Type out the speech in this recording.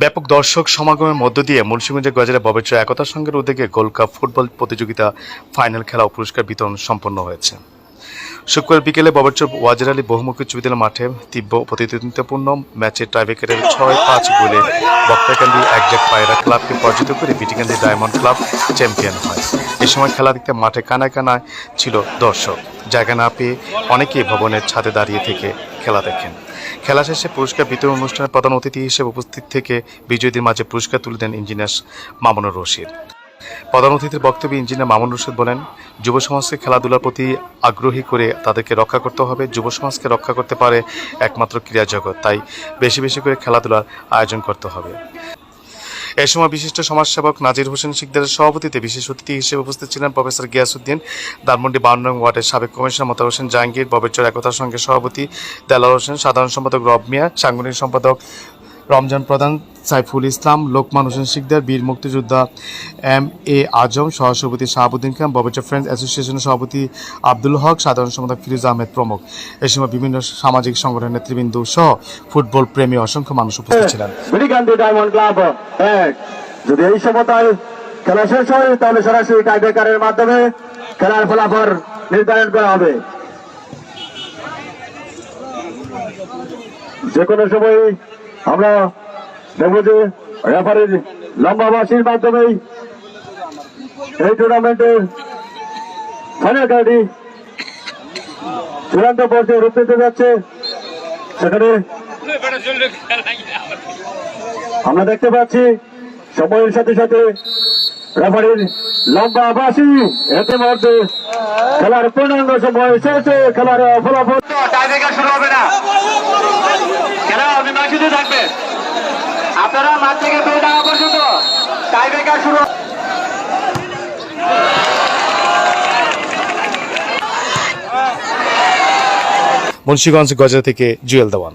ব্যাপক দর্শক সমাগমের মধ্য দিয়ে মুন্সিগঞ্জের গজারে ববেচ্র একতা সংঘের উদ্যোগে গোল্ড কাপ ফুটবল প্রতিযোগিতা ফাইনাল খেলা ও পুরস্কার বিতরণ সম্পন্ন হয়েছে। শুক্রবার বিকেলে ববেচ্চর ওয়াজির আলী বহুমুখী উচ্চ মাঠে তীব্র প্রতিদ্বন্দ্বিতাপূর্ণ ম্যাচে টাইব্রেকারের ছয় পাঁচ গোলে বক্তাকান্দি একজাক পায়রা ক্লাবকে পরাজিত করে বিটিকান্দি ডায়মন্ড ক্লাব চ্যাম্পিয়ন হয়। এ সময় খেলা দেখতে মাঠে কানায় কানায় ছিল দর্শক। জায়গা না পেয়ে অনেকেই ভবনের ছাদে দাঁড়িয়ে থেকে খেলা দেখেন। খেলা শেষে পুরস্কার বিতরণ অনুষ্ঠানের প্রধান অতিথি হিসেবে উপস্থিত থেকে বিজয়ীদের মাঝে পুরস্কার তুলে দেন ইঞ্জিনিয়ার মামুনুর রশিদ। প্রধান অতিথির বক্তব্যে ইঞ্জিনিয়ার মামুন রশিদ বলেন, যুব সমাজকে খেলাধুলার প্রতি আগ্রহী করে তাদেরকে রক্ষা করতে হবে। যুব সমাজকে রক্ষা করতে পারে একমাত্র ক্রীড়া জগৎ তাই বেশি বেশি করে খেলাধুলার আয়োজন করতে হবে। এ সময় বিশিষ্ট সমাজসেবক নাজির হোসেন শিকদারের সভাপতিতে বিশেষ অতিথি হিসেবে উপস্থিত ছিলেন প্রফেসর গিয়াসুদ্দিন ধানমন্ডি বাউন্ন নং ওয়ার্ডের সাবেক কমিশনার মতার হোসেন জাহাঙ্গীর ববেচর একতার সঙ্গে সভাপতি দেলার হোসেন, সাধারণ সম্পাদক রব মিয়া, সাংগঠনিক সম্পাদক রমজান প্রধান সাইফুল ইসলাম লোকমান হোসেন শিকদার বীর মুক্তিযোদ্ধা এম এ আজম সহসভাপতি শাহাবুদ্দিন খান ববেচর ফ্রেন্ডস অ্যাসোসিয়েশনের সভাপতি আব্দুল হক সাধারণ সম্পাদক ফিরোজ আহমেদ প্রমুখ। এ সময় বিভিন্ন সামাজিক সংগঠনের নেতৃবৃন্দ সহ ফুটবল প্রেমী অসংখ্য মানুষ উপস্থিত ছিলেন। ডায়মন্ড ক্লাব এক যদি এই সমতায় খেলা শেষ হয় তাহলে সরাসরি টাইব্রেকারের মাধ্যমে খেলার ফলাফল নির্ধারণ করা হবে। যে কোনো সময় আমরা দেখব যে রেফারির লম্বাবাসীর মাধ্যমেই এই টুর্নামেন্টের ফাইনাল খেলাটি চূড়ান্ত পর্যায়ে রূপ নিতে যাচ্ছে। সেখানে আমরা দেখতে পাচ্ছি, সময়ের সাথে সাথে রেফারির লম্বা বাসি এতে মধ্যে খেলার পূর্ণাঙ্গ সময় শেষে খেলার ফলাফল শুরু হবে না। খেলা আপনারা মাঠ থেকে বের পর্যন্ত শুরু মুন্সীগঞ্জ গজা থেকে জুয়েল দেওয়ান।